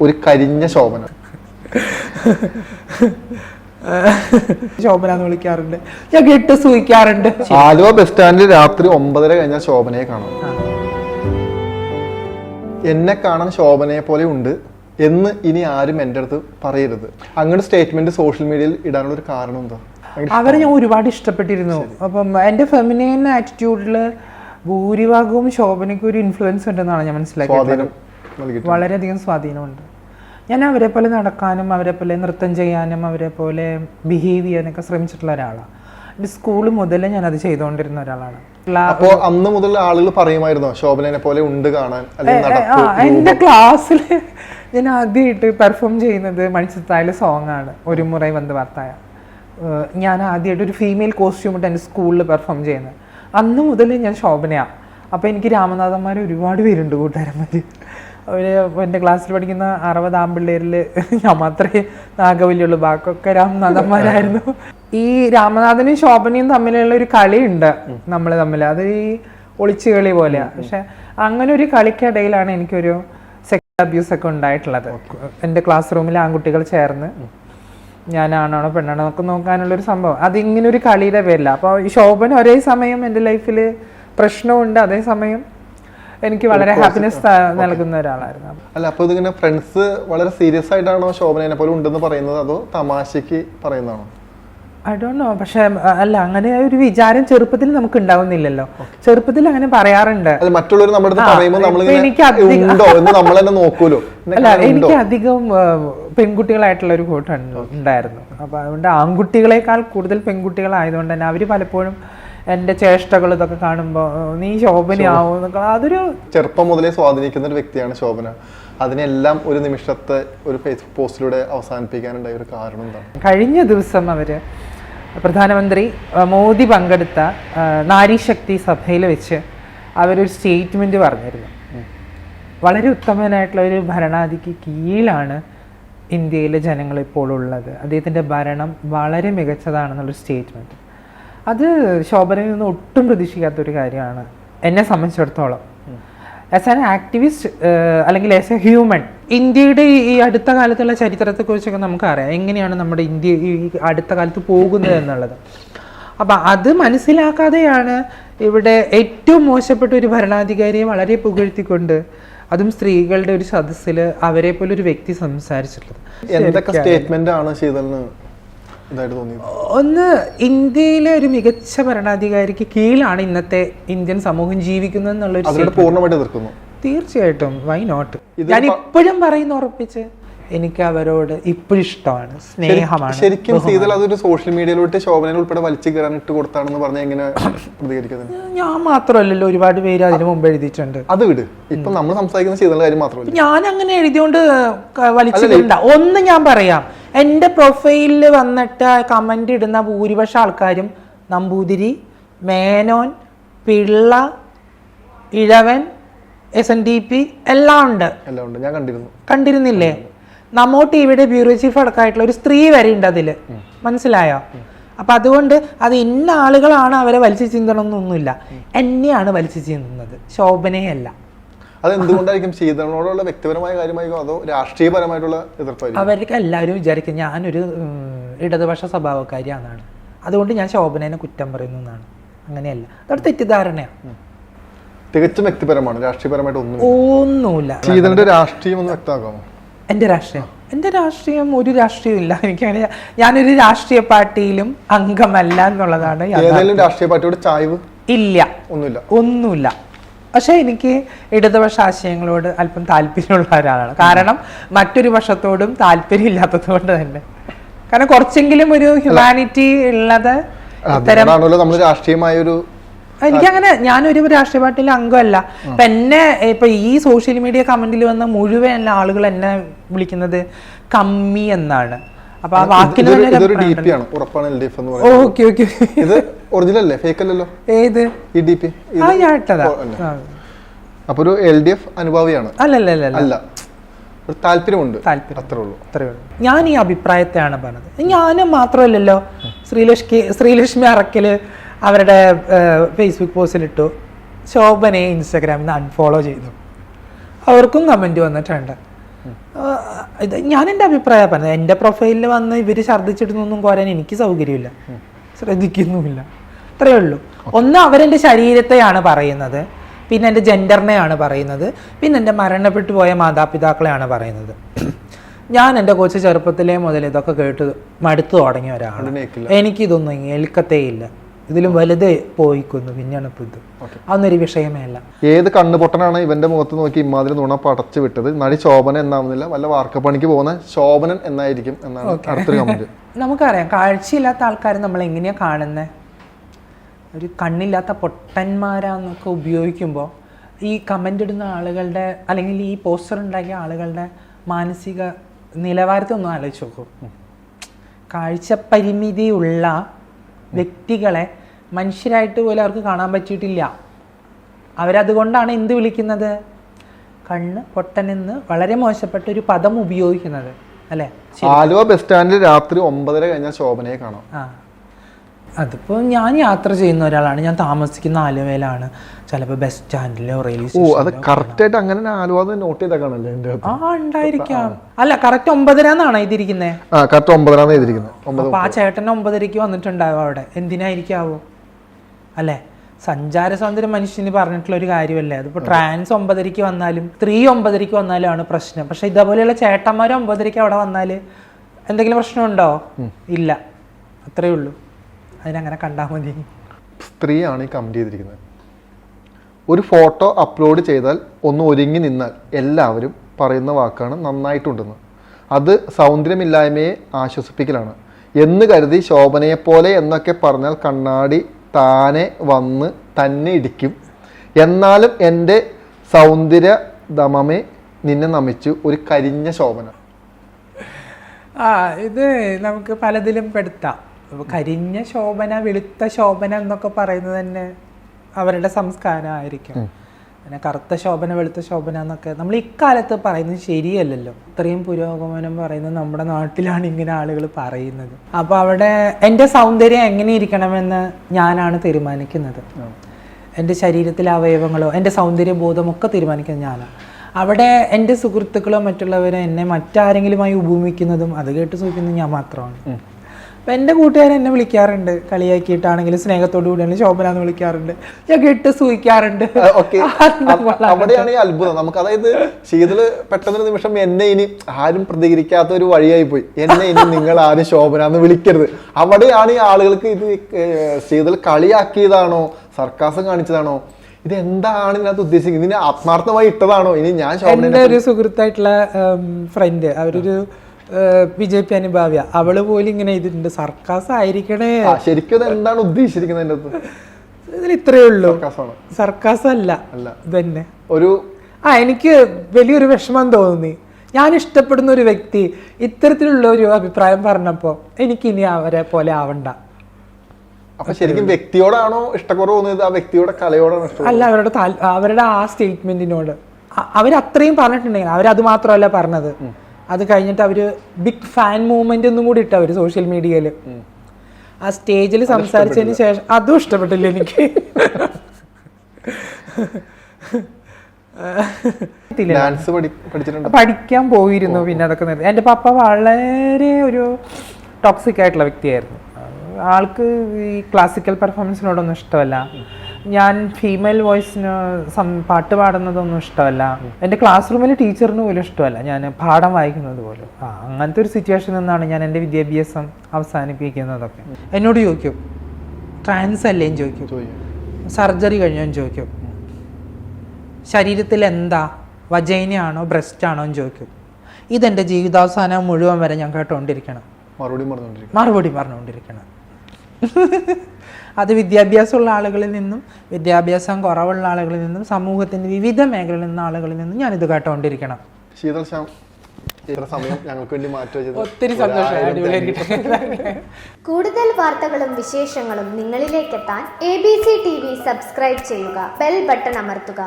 ഒരു കരിഞ്ഞ ശോഭന. ശോഭന എന്ന് വിളിക്കാറുണ്ട്. ഞാൻ കേട്ട് സൂഹിക്കാറുണ്ട് ആലുവ ബസ് സ്റ്റാൻഡിൽ രാത്രി ഒമ്പതര കഴിഞ്ഞാൽ ശോഭനയെ കാണാം. എന്നെ കാണാൻ ശോഭനയെ പോലെ ഉണ്ട് എന്ന് ഇനി ആരും എന്റെ അടുത്ത് പറയരുത്. അങ്ങനെ സ്റ്റേറ്റ്മെന്റ് സോഷ്യൽ മീഡിയയിൽ ഇടാനുള്ള ഒരു കാരണം എന്താ? അവരെ ഞാൻ ഒരുപാട് ഇഷ്ടപ്പെട്ടിരുന്നു. അപ്പം എന്റെ ഫെമിനൈൻ ആറ്റിറ്റ്യൂഡിൽ ഭൂരിഭാഗവും ശോഭനയ്ക്ക് ഒരു ഇൻഫ്ലുവൻസ് ഉണ്ടെന്നാണ് ഞാൻ മനസ്സിലാക്കിയത് സ്വാധീനം നൽകിയിട്ടുണ്ട്. വളരെയധികം സ്വാധീനമുണ്ട്. ഞാൻ അവരെ പോലെ നടക്കാനും അവരെ പോലെ നൃത്തം ചെയ്യാനും അവരെ പോലെ ബിഹേവ് ചെയ്യാനൊക്കെ ശ്രമിച്ചിട്ടുള്ള ഒരാളാണ്. എന്റെ സ്കൂൾ മുതലേ ഞാൻ അത് ചെയ്തുകൊണ്ടിരുന്ന ഒരാളാണ്. അപ്പോ അന്ന് മുതൽ ആളുകൾ പറയുമായിരുന്നോ ശോഭനനെ പോലെ ഉണ്ട് കാണാൻ എന്റെ ക്ലാസ്സിൽ ഞാൻ ആദ്യമായിട്ട് പെർഫോം ചെയ്യുന്നത് മണിച്ചിത്തായിലെ സോങ് ആണ് ഒരു മുറൈ വന്ന് വാർത്തായ. ഞാൻ ആദ്യമായിട്ട് ഒരു ഫീമെയിൽ കോസ്റ്റ്യൂം ഇട്ട് എന്റെ സ്കൂളിൽ പെർഫോം ചെയ്യുന്നത്. അന്ന് മുതൽ ഞാൻ ശോഭനയാണ് അപ്പോൾ എനിക്ക് രാമനാഥന്മാർ ഒരുപാട് പേരുണ്ട് കൂട്ടുകാരന്മാർ അവർ എന്റെ ക്ലാസ്സിൽ പഠിക്കുന്ന അറുപത് ആമ്പിള്ളേരിൽ ഞാൻ മാത്രമേ നാഗവല്യുള്ളൂ രാം രാമനാഥന്മാരായിരുന്നു ഈ രാമനാഥനും ശോഭനയും തമ്മിലുള്ള ഒരു കളിയുണ്ട് നമ്മൾ തമ്മിൽ അത് ഈ ഒളിച്ചു കളി പോലെയാണ് പക്ഷെ അങ്ങനെ ഒരു കളിക്കിടയിലാണ് എനിക്കൊരു സെക്സ് അബ്യൂസ് ഒക്കെ ഉണ്ടായിട്ടുള്ളത്. എന്റെ ക്ലാസ് റൂമിൽ ആൺകുട്ടികൾ ചേർന്ന് ഞാനാണോ പെണ്ണാണോ ഒക്കെ നോക്കാനുള്ള ഒരു സംഭവം. അതിങ്ങനെ ഒരു കളിയുടെ പേരില്ല അപ്പോൾ ശോഭന ഒരേ സമയം എന്റെ ലൈഫിൽ പ്രശ്നമുണ്ട്. അതേസമയം എനിക്ക് വളരെ ഹാപ്പിനെസ് നൽകുന്ന ഒരാളായിരുന്നു. അല്ല അപ്പൊ ഇതിങ്ങനെ ഫ്രണ്ട്സ് വളരെ സീരിയസ് ആയിട്ടാണോ ശോഭനനെ പോലെ ഉണ്ടെന്ന് പറയുന്നത് അതോ തമാശക്ക് പറയുന്നതാണോ? ഐ ഡോണ്ട് നോ പക്ഷെ അല്ല അങ്ങനെ ഒരു വിചാരം ചെറുപ്പത്തിൽ നമുക്ക് ഉണ്ടാവുന്നില്ലല്ലോ ചെറുപ്പത്തിൽ അങ്ങനെ പറയാറുണ്ട്. മറ്റുള്ളവർ നമ്മുടെ എനിക്ക് അല്ല എനിക്ക് അധികം പെൺകുട്ടികളായിട്ടുള്ള ഒരു കൂട്ടം ഉണ്ടായിരുന്നു. അപ്പൊ അതുകൊണ്ട് ആൺകുട്ടികളെക്കാൾ കൂടുതൽ പെൺകുട്ടികളായതുകൊണ്ട് തന്നെ അവർ പലപ്പോഴും എന്റെ ചേഷ്ടകൾ ഇതൊക്കെ കാണുമ്പോ നീ ശോഭനയാവും എന്നൊക്കെ. അതൊരു ചെറുപ്പം മുതലേ സ്വാധീനിക്കുന്ന ഒരു വ്യക്തിയാണ് ശോഭന. അതിനെല്ലാം ഒരു നിമിഷത്തെ ഒരു ഫേസ്ബുക്ക് പോസ്റ്റിലൂടെ അവസാനിപ്പിക്കാനുണ്ടായ ഒരു കാരണം എന്താണ്? കഴിഞ്ഞ ദിവസം അവർ പ്രധാനമന്ത്രി മോദി പങ്കെടുത്ത നാരീശക്തി സഭയിൽ വെച്ച് അവരൊരു സ്റ്റേറ്റ്മെന്റ് പറഞ്ഞിരുന്നു. വളരെ ഉത്തമനായിട്ടുള്ള ഒരു ഭരണാധിക്ക് കീഴിലാണ് ഇന്ത്യയിലെ ജനങ്ങൾ ഇപ്പോൾ ഉള്ളത്. അദ്ദേഹത്തിന്റെ ഭരണം വളരെ മികച്ചതാണെന്നുള്ളൊരു സ്റ്റേറ്റ്മെന്റ് അത് ശോഭനയിൽ നിന്ന് ഒട്ടും പ്രതീക്ഷിക്കാത്തൊരു കാര്യമാണ്. എന്നെ സംബന്ധിച്ചിടത്തോളം. ആസ് ആൻ ആക്ടിവിസ്റ്റ് അല്ലെങ്കിൽ ആസ് എ ഹ്യൂമൻ ഇന്ത്യയുടെ ഈ- അടുത്ത കാലത്തുള്ള ചരിത്രത്തെക്കുറിച്ചൊക്കെ നമുക്കറിയാം. എങ്ങനെയാണ് നമ്മുടെ ഇന്ത്യ ഈ അടുത്ത കാലത്ത് പോകുന്നത് എന്നുള്ളത്. അപ്പം അത് മനസ്സിലാക്കാതെയാണ് ഇവിടെ ഏറ്റവും മോശപ്പെട്ട ഒരു ഭരണാധികാരിയെ വളരെ പുകഴ്ത്തിക്കൊണ്ട് അതും സ്ത്രീകളുടെ ഒരു സദസ്സിൽ അവരെ പോലെ ഒരു വ്യക്തി സംസാരിച്ചിട്ടുള്ളത്. എന്തൊക്കെ സ്റ്റേറ്റ്മെന്റ് ആണ് തോന്നിയത് ഒന്ന് ഇന്ത്യയിലെ ഒരു മികച്ച ഭരണാധികാരിക്ക് കീഴിലാണ് ഇന്നത്തെ ഇന്ത്യൻ സമൂഹം ജീവിക്കുന്നത് എന്നുള്ളൊരു അതിനോട് പൂർണമായിട്ട് എതിർക്കുന്നു. തീർച്ചയായിട്ടും. വൈ നോട്ട് ഞാൻ ഇപ്പോഴും പറയുന്ന ഉറപ്പിച്ച്. എനിക്ക് അവരോട് ഇപ്പോഴും ഇഷ്ടമാണ്. സ്നേഹമാണ്. ശരിക്കും സീതൽ അതൊരു സോഷ്യൽ മീഡിയയിലോട്ട് ശോഭനയിൽ ഉൾപ്പെടെ വലിച്ചു കയറാൻ ഇട്ട് കൊടുത്താണെന്ന് പറഞ്ഞാൽ എങ്ങനെ പ്രതികരിക്കുന്നത് ഞാൻ മാത്രമല്ലല്ലോ ഒരുപാട് പേര് അതിന് മുമ്പ് എഴുതിയിട്ടുണ്ട്. അത് വിട്. ഇപ്പൊ നമ്മൾ സംസാരിക്കുന്ന ശീതളിന്റെ കാര്യം മാത്രമല്ല. ഞാൻ അങ്ങനെ എഴുതിയോണ്ട് വലിച്ചു ഒന്ന് ഞാൻ പറയാം. എന്റെ പ്രൊഫൈലിൽ വന്നിട്ട് കമന്റ് ഇടുന്ന ഭൂരിപക്ഷം ആൾക്കാരും Namboothiri Menon Pillai Ezhavan S N D P എല്ലാം ഉണ്ട്. എല്ലാം ഉണ്ട്. ഞാൻ കണ്ടിരുന്നു. കണ്ടിരുന്നില്ലേ? നമ്മോ ടി വിയുടെ ബ്യൂറോ ചീഫ് അടക്കമായിട്ടുള്ള ഒരു സ്ത്രീ വരെ ഉണ്ട് അതിൽ മനസ്സിലായോ? അപ്പം അതുകൊണ്ട് അത് ഇന്ന ആളുകളാണ് അവരെ വലിച്ചു ചിന്തണമെന്നൊന്നുമില്ല. എന്നെയാണ് വലിച്ചു ചിന്തുന്നത്. ശോഭനയല്ല. അത് എന്തുകൊണ്ടായിരിക്കും ശീതളിനോടുള്ള വ്യക്തിപരമായ കാര്യമായിരിക്കും അതോ രാഷ്ട്രീയപരമായിട്ടുള്ള എതിർപ്പായിരിക്കും? അവർക്ക് എല്ലാവരും വിചാരിക്കും ഞാനൊരു ഇടതുപക്ഷ സ്വഭാവക്കാരിയാണെന്നാണ്. അതുകൊണ്ട് ഞാൻ ശോഭനേനെ കുറ്റം പറയുന്നു എന്നാണ്. അങ്ങനെയല്ല. അതൊരു തെറ്റിദ്ധാരണയാണ് തികച്ചും വ്യക്തിപരമാണ് രാഷ്ട്രീയപരമായിട്ട് ഒന്നും ഒന്നുമില്ല. ശീതളിന്റെ രാഷ്ട്രീയം ഒന്ന് വ്യക്തമാക്കാമോ? എന്റെ രാഷ്ട്രീയം? എന്റെ രാഷ്ട്രീയം ഒരു രാഷ്ട്രീയം ഇല്ല. എനിക്കങ്ങനെ ഞാനൊരു രാഷ്ട്രീയ പാർട്ടിയിലും അംഗമല്ല എന്നുള്ളതാണ് രാഷ്ട്രീയ പാർട്ടിയോട് ചായ്വ്? ഇല്ല. ഒന്നുമില്ല. ഒന്നുമില്ല. പക്ഷെ എനിക്ക് ഇടതുപക്ഷ ആശയങ്ങളോട് അല്പം താല്പര്യമുള്ള ഒരാളാണ്. കാരണം മറ്റൊരു പക്ഷത്തോടും താല്പര്യം ഇല്ലാത്തത് കൊണ്ട് തന്നെ. കാരണം കുറച്ചെങ്കിലും ഒരു ഹ്യൂമാനിറ്റി ഉള്ളത് നമ്മൾ രാഷ്ട്രീയമായ ഒരു എനിക്കങ്ങനെ ഞാനൊരു രാഷ്ട്രീയ പാർട്ടിയിലെ അംഗമല്ല. ഇപ്പൊ എന്നെ ഇപ്പൊ ഈ സോഷ്യൽ മീഡിയ കമന്റിൽ വന്ന മുഴുവൻ ആളുകൾ എന്നെ വിളിക്കുന്നത് കമ്മി എന്നാണ്. അപ്പൊ ആ വാക്കിൽ ഓക്കെ ഓക്കെ. ഇത് ഒറിജിനൽ അല്ലേ? ഫേക്ക് അല്ലല്ലോ? ഏത്? ഈ ഡി പി ആ ഞാൻ ഇട്ടതാ. അപ്പൊ ഒരു എൽ ഡി എഫ് അനുഭാവിയാണ്. അല്ലല്ല അല്ല. ഒരു താല്പര്യമുണ്ട്. താല്പര്യം. അത്രേ ഉള്ളൂ. അത്രയേ ഉള്ളൂ. ഞാൻ ഈ അഭിപ്രായത്തെയാണ് പറഞ്ഞത്. ഞാനും മാത്രമല്ലല്ലോ ശ്രീലക്ഷ്മി ശ്രീലക്ഷ്മി അറക്കൽ അവരുടെ ഫേസ്ബുക്ക് പോസ്റ്റിലിട്ടു ശോഭനെ ഇൻസ്റ്റാഗ്രാമിൽ നിന്ന് അൺഫോളോ ചെയ്തു. അവർക്കും കമന്റ് വന്നിട്ടുണ്ട്. ഇത് ഞാൻ എന്റെ അഭിപ്രായം പറഞ്ഞത്. എന്റെ പ്രൊഫൈലിൽ വന്ന് ഇവർ ഛർദ്ദിച്ചിടുന്നൊന്നും കോരാൻ എനിക്ക് സൗകര്യമില്ല. ശ്രദ്ധിക്കുന്നുമില്ല. അത്രയേ ഉള്ളൂ. ഒന്ന് അവരെന്റെ ശരീരത്തെയാണ് പറയുന്നത്. പിന്നെ എന്റെ ജെൻഡറിനെയാണ് പറയുന്നത്. പിന്നെ എന്റെ മരണപ്പെട്ടു പോയ മാതാപിതാക്കളെയാണ് പറയുന്നത്. ഞാൻ എന്റെ കൊച്ചു ചെറുപ്പത്തിലേ മുതൽ ഇതൊക്കെ കേട്ട് മടുത്തു തുടങ്ങിയ ഒരാളാണ്. എനിക്കിതൊന്നും ഏൽക്കത്തേ ഇല്ല ഇതിലും വലുത് പോയിക്കുന്നു പിന്നെയാണ് ഇപ്പൊ ഇത്. അതൊന്നൊരു വിഷയമേ അല്ല. ഏത് കണ്ണുപൊട്ടനാണ് ഇവന്റെ മുഖത്ത് നോക്കി ഇമാതിരി നുണ പടച്ചു വിട്ടത്? നടി ശോഭന എന്നാവുന്നില്ല. വല്ല വാർക്കപ്പണിക്ക് പോകുന്ന ശോഭനൻ എന്നായിരിക്കും എന്നാണ് അടുത്തൊരു കമന്റ് നമുക്കറിയാം. കാഴ്ചയില്ലാത്ത ആൾക്കാർ നമ്മൾ എങ്ങനെയാ കാണുന്നത് ഒരു കണ്ണില്ലാത്ത പൊട്ടന്മാരാന്നൊക്കെ ഉപയോഗിക്കുമ്പോൾ ഈ കമന്റ് ഇടുന്ന ആളുകളുടെ അല്ലെങ്കിൽ ഈ പോസ്റ്റർ ഉണ്ടാക്കിയ ആളുകളുടെ മാനസിക നിലവാരത്തെ ഒന്ന് ആലോചിച്ച് നോക്കൂ. കാഴ്ചപരിമിതിയുള്ള വ്യക്തികളെ മനുഷ്യരായിട്ട് പോലും അവർക്ക് കാണാൻ പറ്റിയിട്ടില്ല. അവരതുകൊണ്ടാണ് എന്ത് വിളിക്കുന്നത്? കണ്ണ് പൊട്ടനെന്ന് വളരെ മോശപ്പെട്ട ഒരു പദം ഉപയോഗിക്കുന്നത് അല്ലേ? ആലുവ ബസ് സ്റ്റാൻഡിൽ രാത്രി ഒമ്പതര കഴിഞ്ഞാൽ ശോഭനയെ കാണാം. ആ. അതിപ്പോൾ ഞാൻ യാത്ര ചെയ്യുന്ന ഒരാളാണ്. ഞാൻ താമസിക്കുന്ന ആലുവയിലാണ്. ചിലപ്പോൾ ബസ് സ്റ്റാൻഡിലോ റെയിൽവേ ഓ അത് കറക്റ്റ് ആയിട്ട് അങ്ങനെ ആലുവ നോട്ട് ചെയ്തേക്കാണല്ലേ ആ ഉണ്ടായിരിക്കാം. അല്ല കറക്റ്റ് ഒമ്പതര എന്നാണോ ഇതിരിക്കുന്നത് ആ കറക്റ്റ് ഒമ്പതരാന്ന് എഴുതിയിരിക്കുന്നത് ഒമ്പത് അപ്പൊ ആ ചേട്ടൻ ഒമ്പതരയ്ക്ക് വന്നിട്ടുണ്ടാവും അവിടെ. എന്തിനായിരിക്കാവോ? അല്ലേ? സഞ്ചാര സ്വാതന്ത്ര്യം മനുഷ്യന് പറഞ്ഞിട്ടുള്ള ഒരു കാര്യമല്ലേ? അതിപ്പോ ട്രാൻസ് ഒമ്പതരയ്ക്ക് വന്നാലും സ്ത്രീ ഒമ്പതരയ്ക്ക് വന്നാലും ആണ് പ്രശ്നം. പക്ഷെ ഇതേപോലെയുള്ള ചേട്ടന്മാർ ഒമ്പതരയ്ക്ക് അവിടെ വന്നാൽ എന്തെങ്കിലും പ്രശ്നമുണ്ടോ? ഇല്ല. അത്രേ ഉള്ളൂ. അതിനങ്ങനെ കണ്ടാൽ മതി. സ്ത്രീയാണ് ഈ കമന്റ് ചെയ്തിരിക്കുന്നത്. ഒരു ഫോട്ടോ അപ്ലോഡ് ചെയ്താൽ ഒന്ന് ഒരുങ്ങി നിന്നാൽ എല്ലാവരും പറയുന്ന വാക്കാണ് നന്നായിട്ടുണ്ടെന്ന്. അത് സൗന്ദര്യമില്ലായ്മയെ ആശ്വസിപ്പിക്കലാണ്. എന്ന് കരുതി ശോഭനയെപ്പോലെ എന്നൊക്കെ പറഞ്ഞാൽ കണ്ണാടി താനെ വന്ന് തന്നെ ഇടിക്കും. എന്നാലും എന്റെ സൗന്ദര്യ ദമമേ നിന്നെ നമിച്ചു ഒരു കരിഞ്ഞ ശോഭന. ആ ഇത് നമുക്ക് പലതിലും പെടുത്താം. കരിഞ്ഞ ശോഭന വെളുത്ത ശോഭന എന്നൊക്കെ പറയുന്നത് തന്നെ അവരുടെ സംസ്കാരമായിരിക്കും പിന്നെ കറുത്ത ശോഭന വെളുത്ത ശോഭന എന്നൊക്കെ നമ്മൾ ഇക്കാലത്ത് പറയുന്നത് ശരിയല്ലല്ലോ. ഇത്രയും പുരോഗമനം പറയുന്നത് നമ്മുടെ നാട്ടിലാണ് ഇങ്ങനെ ആളുകൾ പറയുന്നത്. അപ്പോൾ അവിടെ എന്റെ സൗന്ദര്യം എങ്ങനെ ഇരിക്കണമെന്ന് ഞാനാണ് തീരുമാനിക്കുന്നത്. എന്റെ ശരീരത്തിലെ അവയവങ്ങളോ എന്റെ സൗന്ദര്യബോധമൊക്കെ തീരുമാനിക്കുന്നത് ഞാനാണ് അവിടെ എന്റെ സുഹൃത്തുക്കളോ മറ്റുള്ളവരോ എന്നെ മറ്റാരെങ്കിലുമായി ഉപമിക്കുന്നതും അത് കേട്ട് സൂചിക്കുന്നത് ഞാൻ മാത്രമാണ്. അപ്പം എന്റെ കൂട്ടുകാർ എന്നെ വിളിക്കാറുണ്ട്. കളിയാക്കിയിട്ടാണെങ്കിലും സ്നേഹത്തോടു കൂടിയാണെങ്കിലും ശോഭന എന്ന് വിളിക്കാറുണ്ട്. ഞാൻ കെട്ട് സൂയിക്കാറുണ്ട് അവിടെയാണ് ഈ അത്ഭുതം. നമുക്ക് അതായത് ശീതൾ പെട്ടെന്നൊരു നിമിഷം എന്നെ ഇനി ആരും പ്രതികരിക്കാത്ത ഒരു വഴിയായി പോയി എന്നെ ഇനി നിങ്ങൾ ആരും ശോഭന എന്ന് വിളിക്കരുത്. അവിടെയാണ് ഈ ആളുകൾക്ക് ഇത് ശീതൾ കളിയാക്കിയതാണോ? സർക്കാസം കാണിച്ചതാണോ? ഇത് എന്താണ് ഇതിനകത്ത് ഉദ്ദേശിക്കുന്നത്? ഇതിന് ആത്മാർത്ഥമായി ഇട്ടതാണോ? ഇനി ഞാൻ ശോഭന ഒരു സുഹൃത്തായിട്ടുള്ള ഫ്രണ്ട് അവരൊരു ബി ജെ പി അനുഭാവ്യ. അവൾ പോലും ഇങ്ങനെ ഇതിന്റെ സർക്കാസ് ആയിരിക്കണേ ആ, ശരിക്കും എന്താണ് ഉദ്ദേശിച്ചിരിക്കുന്നത് ഇതിൽ ഇത്രയേ ഉള്ളൂ. സർക്കാസ് അല്ല. ഇതന്നെ. തന്നെ ഒരു ആ എനിക്ക് വലിയൊരു വിഷമം തോന്നി. ഞാൻ ഇഷ്ടപ്പെടുന്ന ഒരു വ്യക്തി ഇത്തരത്തിലുള്ള ഒരു അഭിപ്രായം പറഞ്ഞപ്പോ എനിക്ക് ഇനി അവരെ പോലെ ആവണ്ട. അപ്പൊ ശരിക്കും വ്യക്തിയോടാണോ ഇഷ്ടക്കുറവ് തോന്നിയത് ആ വ്യക്തിയുടെ കലയോടാണോ അല്ല അവരുടെ അവരുടെ ആ സ്റ്റേറ്റ്മെന്റിനോട്. അവരത്രയും പറഞ്ഞിട്ടുണ്ടെങ്കിൽ അവരത് മാത്രമല്ല പറഞ്ഞത്. അത് കഴിഞ്ഞിട്ട് അവർ ബിഗ് ഫാൻ മൂവ്മെന്റ് ഒന്നും കൂടി ഇട്ടവര് സോഷ്യൽ മീഡിയയിൽ ആ സ്റ്റേജിൽ സംസാരിച്ചതിന് ശേഷം അതും ഇഷ്ടപ്പെട്ടില്ല എനിക്ക്. ഡാൻസ് പഠിക്കാൻ പോയിരുന്നു പിന്നെ അതൊക്കെ നിർത്തി. എന്റെ പപ്പ വളരെ ഒരു ടോക്സിക് ആയിട്ടുള്ള വ്യക്തിയായിരുന്നു. ആൾക്ക് ഈ ക്ലാസിക്കൽ പെർഫോമൻസിനോടൊന്നും ഇഷ്ടമല്ല. ഞാൻ ഫീമെയിൽ വോയിസിന് പാട്ട് പാടുന്നതൊന്നും ഇഷ്ടമല്ല. എന്റെ ക്ലാസ് റൂമിൽ ടീച്ചറിന് പോലും ഇഷ്ടമല്ല. ഞാൻ പാഠം വായിക്കുന്നത് പോലും. ആ അങ്ങനത്തെ ഒരു സിറ്റുവേഷൻ നിന്നാണ് ഞാൻ എന്റെ വിദ്യാഭ്യാസം അവസാനിപ്പിക്കുന്നതൊക്കെ. എന്നോട് ചോദിക്കും ട്രാൻസ് അല്ലേ? ചോദിക്കും. സർജറി കഴിഞ്ഞോ? ചോദിക്കും. ശരീരത്തിൽ എന്താ? വജൈനയാണോ? ബ്രസ്റ്റ് ആണോ എന്ന് ചോദിക്കും. ഇതെന്റെ ജീവിതാവസാനം മുഴുവൻ വരെ ഞാൻ കേട്ടോണ്ടിരിക്കണം. മറുപടി പറഞ്ഞുകൊണ്ടിരിക്കും മറുപടി പറഞ്ഞുകൊണ്ടിരിക്കണം അത് വിദ്യാഭ്യാസമുള്ള ആളുകളിൽ നിന്നും വിദ്യാഭ്യാസം കുറവുള്ള ആളുകളിൽ നിന്നും സമൂഹത്തിന്റെ വിവിധ മേഖലകളിൽ നിന്നും ആളുകളിൽ നിന്നും ഞാനിത് കേട്ടോണ്ടിരിക്കണം. ശീതൾ ശ്യാം സമയം ഞങ്ങൾക്ക് വേണ്ടി മാറ്റി ഒത്തിരി സന്തോഷം കൂടുതൽ വാർത്തകളും വിശേഷങ്ങളും നിങ്ങളിലേക്കെത്താൻ A B C T V subscribe ചെയ്യുക ബെൽ ബട്ടൺ അമർത്തുക.